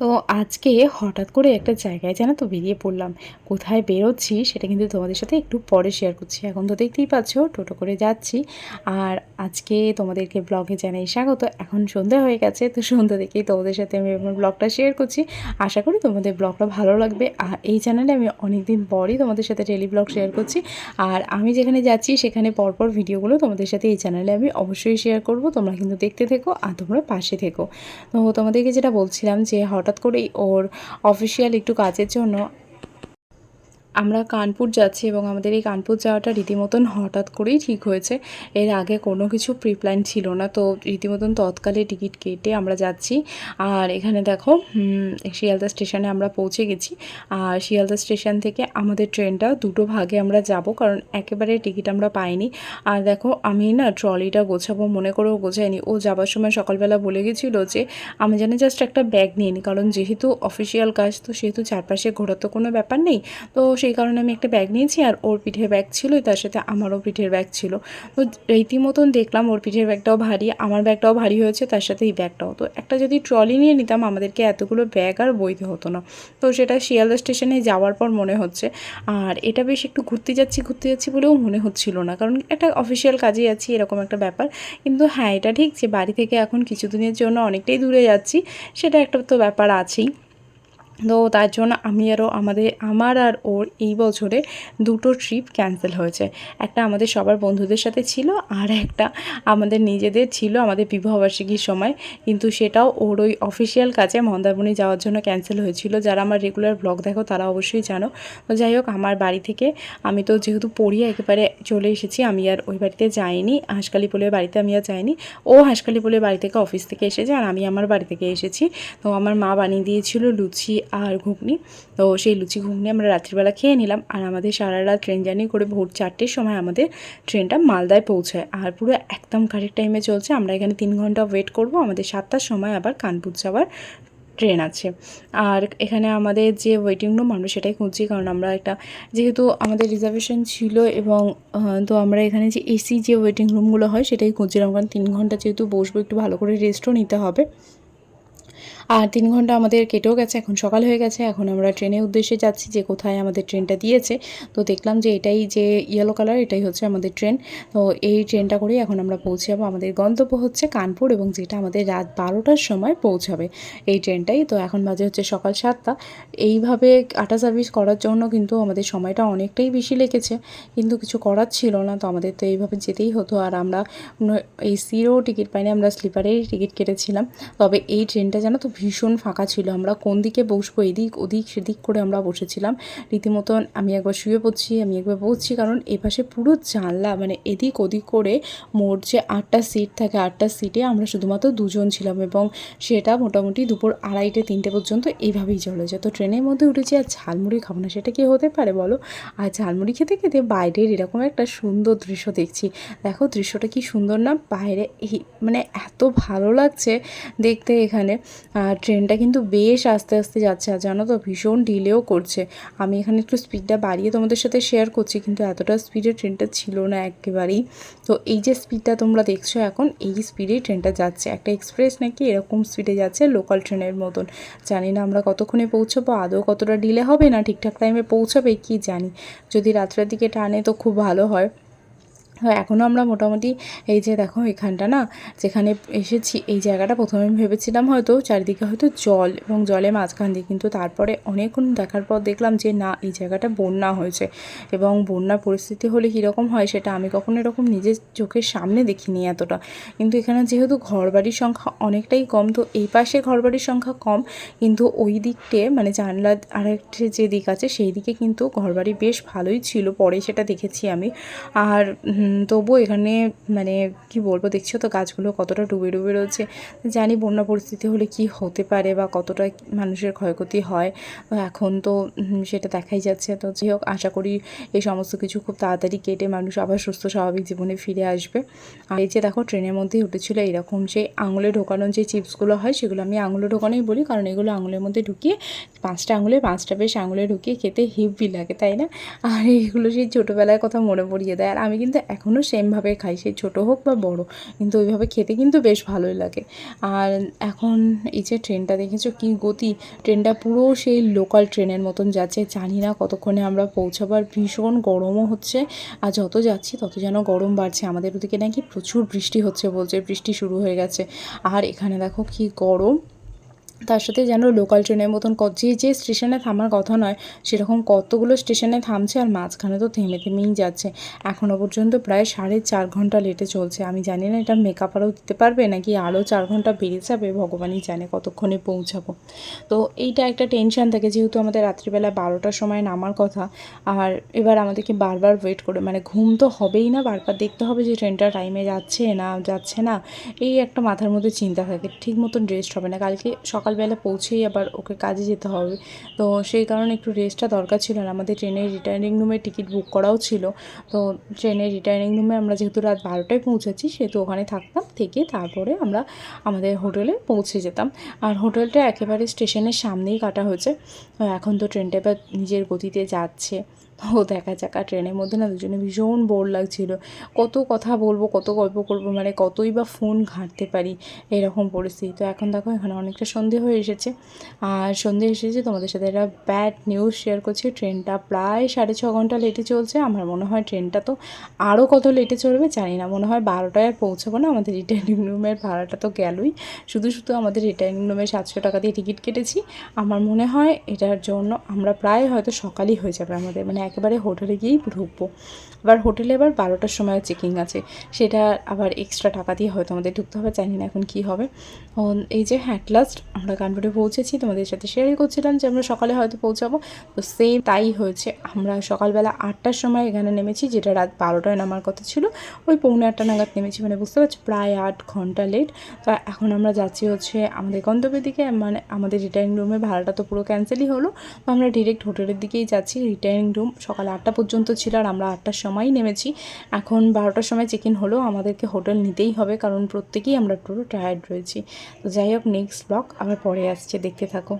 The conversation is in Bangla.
তো আজকে হঠাৎ করে একটা জায়গায় জানো তো বেরিয়ে পড়লাম। কোথায় বেরোচ্ছি সেটা কিন্তু তোমাদের সাথে একটু পরে শেয়ার করছি। এখন তো দেখতেই পাচ্ছ, টোটো করে যাচ্ছি। আর আজকে তোমাদেরকে ব্লগে জানাই স্বাগত। এখন সন্ধ্যা হয়ে গেছে, তো সন্ধ্যা দেখেই তোমাদের সাথে আমি আমার ব্লগটা শেয়ার করছি। আশা করি তোমাদের ব্লগটা ভালো লাগবে। আর এই চ্যানেলে আমি অনেক দিন পরই তোমাদের সাথে ডেলি ব্লগ শেয়ার করছি। আর আমি যেখানে যাচ্ছি সেখানে পরপর ভিডিওগুলো তোমাদের সাথে এই চ্যানেলে আমি অবশ্যই শেয়ার করব। তোমরা কিন্তু দেখতে থেকো আর তোমরা পাশে থেকো। তো তোমাদেরকে যেটা বলছিলাম যে হঠাৎ করেই ওর অফিসিয়াল একটু কাজের জন্য আমরা কানপুর যাচ্ছি এবং আমাদের এই কানপুর যাওয়াটা রীতিমতন হঠাৎ করেই ঠিক হয়েছে। এর আগে কোনো কিছু প্রিপ্ল্যান ছিল না, তো রীতিমতন তৎকালে টিকিট কেটে আমরা যাচ্ছি। আর এখানে দেখো শিয়ালদা স্টেশনে আমরা পৌঁছে গেছি। আর শিয়ালদা স্টেশন থেকে আমাদের ট্রেনটা দুটো ভাগে আমরা যাব, কারণ একেবারে টিকিট আমরা পাইনি। আর দেখো, আমি না ট্রলিটা গোছাবো, মনে করেও গোছাইনি। ও যাবার সময় সকালবেলা বলে গেছিল যে, আমি যেন জাস্ট একটা ব্যাগ নিয়ে নিই, কারণ যেহেতু অফিসিয়াল কাজ, তো সেহেতু চারপাশে ঘোরার তো কোনো ব্যাপার নেই। তো সেই কারণে আমি একটা ব্যাগ নিয়েছি আর ওর পিঠের ব্যাগ ছিল তার সাথে আমারও পিঠের ব্যাগ ছিল। তো রীতিমতন দেখলাম ওর পিঠের ব্যাগটাও ভারী, আমার ব্যাগটাও ভারী হয়েছে, তার সাথে এই ব্যাগটাও তো একটা যদি ট্রলি নিয়ে নিতাম, আমাদেরকে এতগুলো ব্যাগ আর বইতে হতো না। তো সেটা শিয়ালদা স্টেশনে যাওয়ার পর মনে হচ্ছে। আর এটা বেশ একটু ঘুরতে যাচ্ছি ঘুরতে যাচ্ছি বলেও মনে হচ্ছিল না। কারণ একটা অফিসিয়াল কাজে যাচ্ছি এরকম একটা ব্যাপার। কিন্তু হ্যাঁ এটা ঠিক যে বাড়ি থেকে এখন কিছুদিনের জন্য অনেকটাই দূরে যাচ্ছি, সেটা একটা তো ব্যাপার আছেই। তো তার জন্য আমি আরও আমাদের, আমার আর ওর এই বছরে দুটো ট্রিপ ক্যান্সেল হয়েছে। একটা আমাদের সবার বন্ধুদের সাথে ছিল আর একটা আমাদের নিজেদের ছিল আমাদের বিবাহবার্ষিকীর সময়। কিন্তু সেটাও ওর ওই অফিসিয়াল কাজে মন্দারমণি যাওয়ার জন্য ক্যান্সেল হয়েছিল। যারা আমার রেগুলার ব্লগ দেখো তারা অবশ্যই জানো। তো যাই হোক, আমার বাড়ি থেকে আমি তো যেহেতু পড়িয়ে একেবারে চলে এসেছি, আমি আর ওই বাড়িতে যাইনি। হাঁসকালি পোলের বাড়িতে আমি আর যাইনি। ও হাঁসকালি পোলের বাড়ি থেকে অফিস থেকে এসেছে আর আমি আমার বাড়ি থেকে এসেছি। তো আমার মা বানিয়ে দিয়েছিল লুচি আর ঘুগনি। তো সেই লুচি ঘুগনি আমরা রাত্রিবেলা খেয়ে নিলাম। আর আমাদের সারা রাত ট্রেন জার্নি করে ভোর চারটের সময় আমাদের ট্রেনটা মালদায় পৌঁছায়। আর পুরো একদম কারেক্ট টাইমে চলছে। আমরা এখানে তিন ঘণ্টা ওয়েট করব। আমাদের সাতটার সময় আবার কানপুর যাওয়ার ট্রেন আছে। আর এখানে আমাদের যে ওয়েটিং রুম আমরা সেটাই খুঁজছি। কারণ আমরা একটা যেহেতু আমাদের রিজার্ভেশন ছিল এবং তো আমরা এখানে যে এসি যে ওয়েটিং রুমগুলো হয় সেটাই খুঁজছিলাম। কারণ তিন ঘণ্টা যেহেতু বসবো, একটু ভালো করে রেস্টও নিতে হবে। আর তিন ঘণ্টা আমাদের কেটেও গেছে, এখন সকাল হয়ে গেছে, এখন আমরা ট্রেনের উদ্দেশ্যে যাচ্ছি যে কোথায় আমাদের ট্রেনটা দিয়েছে। তো দেখলাম যে এটাই যে ইয়েলো কালার এটাই হচ্ছে আমাদের ট্রেন। তো এই ট্রেনটা করেই এখন আমরা পৌঁছে যাব আমাদের গন্তব্য হচ্ছে কানপুর এবং যেটা আমাদের রাত বারোটার সময় পৌঁছাবে এই ট্রেনটাই। তো এখন বাজে হচ্ছে সকাল সাতটা। এইভাবে আটা সার্ভিস করার জন্য কিন্তু আমাদের সময়টা অনেকটাই বেশি লেগেছে। কিন্তু কিছু করার ছিল না, তো আমাদের তো এইভাবে যেতেই হতো। আর আমরা, এই এসিরও টিকিট পাইনি, আমরা স্লিপারেই টিকিট কেটেছিলাম। তবে এই ট্রেনটা জানো তো ভীষণ ফাঁকা ছিল। আমরা কোন দিকে বসবো, এদিক, ওদিক, সেদিক করে আমরা বসেছিলাম। রীতিমতন আমি একবার শুয়ে পড়ছি, আমি একবার বসছি, কারণ এপাশে পুরো জানলা মানে এদিক ওদিক করে মোট যে আটটা সিট থাকে, আটটা সিটে আমরা শুধুমাত্র দুজন ছিলাম এবং সেটা মোটামুটি দুপুর আড়াইটে, তিনটে পর্যন্ত এইভাবেই চলে তো ট্রেনের মধ্যে উঠেছি আর ঝালমুড়ি খাব না, সেটা কি হতে পারে বলো? আর ঝালমুড়ি খেতে খেতে বাইরের এরকম একটা সুন্দর দৃশ্য দেখছি। দেখো দৃশ্যটা কি সুন্দর না, বাইরে মানে এত ভালো লাগছে দেখতে এখানে। আর ট্রেনটা কিন্তু বেশ আস্তে আস্তে যাচ্ছে আর জানো তো, ভীষণ ডিলেও করছে। আমি এখানে একটু স্পিডটা বাড়িয়ে তোমাদের সাথে শেয়ার করছি, কিন্তু এতটা স্পিডে ট্রেনটা ছিল না একেবারেই। তো এই যে স্পিডটা তোমরা দেখছ এখন, এই স্পিডেই ট্রেনটা যাচ্ছে। একটা এক্সপ্রেস নাকি এরকম স্পিডে যাচ্ছে লোকাল ট্রেনের মতন। জানি না আমরা কতক্ষণে পৌঁছাবো, আদৌ কতটা ডিলে হবে না ঠিকঠাক টাইমে পৌঁছাবে, কি জানি। যদি রাত্রের দিকে টানে তো খুব ভালো হয়। এখনও আমরা মোটামুটি এই যে দেখো এখানটা না, যেখানে এসেছি, এই জায়গাটা প্রথমে ভেবেছিলাম হয়তো চারিদিকে হয়তো জল এবং জলে মাঝখান দিয়ে, কিন্তু তারপরে অনেকক্ষণ দেখার পর দেখলাম যে না, এই জায়গাটা বন্যা হয়েছে এবং বন্যা পরিস্থিতি হলে কীরকম হয় সেটা আমি কখনো এরকম নিজের চোখের সামনে দেখিনি এতটা। কিন্তু এখানে যেহেতু ঘরবাড়ির সংখ্যা অনেকটাই কম, তো এই পাশে ঘরবাড়ির সংখ্যা কম, কিন্তু ওই দিকটে মানে জানলা আরেকটা যে দিক আছে, সেই দিকে কিন্তু ঘরবাড়ি বেশ ভালোই ছিল, পরে সেটা দেখেছি আমি। আর তবুও এখানে মানে কি বলব, দেখছ তো গাছগুলো কতটা ডুবে ডুবে রয়েছে। জানি বন্যা পরিস্থিতি হলে কি হতে পারে বা কতটা মানুষের ক্ষয়ক্ষতি হয়। এখন তো সেটা দেখাই যাচ্ছে। তো যাই হোক, আশা করি এই সমস্ত কিছু খুব তাড়াতাড়ি কেটে মানুষ আবার সুস্থ, স্বাভাবিক জীবনে ফিরে আসবে। আর এই যে দেখো, ট্রেনের মধ্যেই উঠেছিল এরকম যে আঙুলে ঢোকানোর যে চিপসগুলো হয়, সেগুলো আমি আঙুলে ঢোকানোই বলি। কারণ এগুলো আঙুলের মধ্যে ঢুকিয়ে পাঁচটা আঙুলে, পাঁচটা বেশ আঙুলে ঢুকিয়ে খেতে হেভি লাগে, তাই না? আর এইগুলো সেই ছোটোবেলার কথা মনে পড়িয়ে দেয়। আর আমি কিন্তু এখনও সেমভাবে খাই, সে ছোটো হোক বা বড়, কিন্তু ওইভাবে খেতে কিন্তু বেশ ভালোই লাগে। আর এখন এই যে ট্রেনটা দেখেছ কী গতি? ট্রেনটা পুরো সেই লোকাল ট্রেনের মতন যাচ্ছে, জানি না কতক্ষণে আমরা পৌঁছাবো আর ভীষণ গরমও হচ্ছে, আর যত যাচ্ছি তত যেন গরম বাড়ছে। আমাদের ওদিকে নাকি প্রচুর বৃষ্টি হচ্ছে বলছে, বৃষ্টি শুরু হয়ে গেছে। আর এখানে দেখো কি গরম তার সাথে যেন লোকাল ট্রেনের মতন যে যে স্টেশনে থামার কথা নয়, সেরকম কতগুলো স্টেশনে থামছে আর মাঝখানে তো থেমে থেমেই যাচ্ছে। এখনও পর্যন্ত প্রায় সাড়ে চার ঘণ্টা লেটে চলছে। আমি জানি না এটা মেকআপ আরও দিতে পারবে নাকি আরও চার ঘণ্টা বেড়ে যাবে, ভগবানই জানে কতক্ষণে পৌঁছাবো। তো এইটা একটা টেনশন থাকে যেহেতু আমাদের রাত্রিবেলা বারোটার সময় নামার কথা। আর এবার আমাদেরকে বারবার ওয়েট করে মানে ঘুম তো হবেই না, বারবার দেখতে হবে যে ট্রেনটা টাইমে যাচ্ছে না যাচ্ছে না, এই একটা মাথার মধ্যে চিন্তা থাকে। ঠিক মতন রেস্ট হবে না। কালকে সকালবেলা পৌঁছেই আবার ওকে কাজে যেতে হবে। তো সেই কারণে একটু রেস্টটা দরকার ছিল আর আমাদের ট্রেনের রিটার্নিং রুমে টিকিট বুক করাও ছিল। তো ট্রেনের রিটার্নিং রুমে আমরা যেহেতু রাত বারোটায় পৌঁছাচ্ছি সেহেতু ওখানে থাকতাম, থেকে তারপরে আমরা আমাদের হোটেলে পৌঁছে যেতাম। আর হোটেলটা একেবারে স্টেশনের সামনেই কাটা হয়েছে। এখন তো ট্রেনটা এবার নিজের গতিতে যাচ্ছে। ও দেখা আর ট্রেনের মধ্যে না দুজনে ভীষণ বোর লাগছিল। কত কথা বলব, কত গল্প করব মানে কতই বা ফোন ঘাঁটতে পারি এরকম পরিস্থিতি। তো এখন দেখো, এখানে অনেকটা সন্ধে হয়ে এসেছে। আর সন্ধে এসেছে তোমাদের সাথে একটা ব্যাড নিউজ শেয়ার করছি। ট্রেনটা প্রায় সাড়ে ছ ঘণ্টা লেটে চলছে। আমার মনে হয় ট্রেনটা তো আরও কত লেটে চলবে জানি না। মনে হয় বারোটায় আর পৌঁছাবো না। আমাদের রিটার্নিং রুমের ভাড়াটা তো গেলই। শুধু শুধু আমাদের রিটার্নিং রুমে সাতশো টাকা দিয়ে টিকিট কেটেছি। আমার মনে হয় এটার জন্য আমরা প্রায় হয়তো সকালই হয়ে যাবে আমাদের। মানে একেবারে হোটেলে গিয়েই ঢুকবো। আবার হোটেলে আবার বারোটার সময় চেকিং আছে। সেটা আবার এক্সট্রা টাকা দিয়ে হয়তো আমাদের ঢুকতে হবে, জানি না এখন কী হবে। এই যে হ্যাট লাস্ট আমরা কানপুরে পৌঁছেছি, তোমাদের সাথে শেয়ারই করছিলাম যে আমরা সকালে হয়তো পৌঁছাবো। তো সেম তাই হয়েছে। আমরা সকালবেলা আটটার সময় এখানে নেমেছি, যেটা রাত বারোটায় নামার কথা ছিল। ওই পৌনে আটটা নাগাদ নেমেছি মানে বুঝতে পারছি, প্রায় আট ঘণ্টা লেট তো এখন আমরা যাচ্ছি হচ্ছে আমাদের গন্তব্যের দিকে মানে আমাদের রিটার্নিং রুমের ভাড়াটা তো পুরো ক্যান্সেলই হলো। তো আমরা ডিরেক্ট হোটেলের দিকেই যাচ্ছি রিটার্নিং রুম সকাল আটটা পর্যন্ত ছিল আর আমরা আটটার সময়ই নেমেছি। এখন বারোটার সময় চেক ইন হলেও আমাদেরকে হোটেল নিতেই হবে, কারণ প্রত্যেকেই আমরা পুরো টায়ার্ড রয়েছি। তো যাই হোক নেক্সট ব্লগ আবার পরে আসছে, দেখতে থাকো।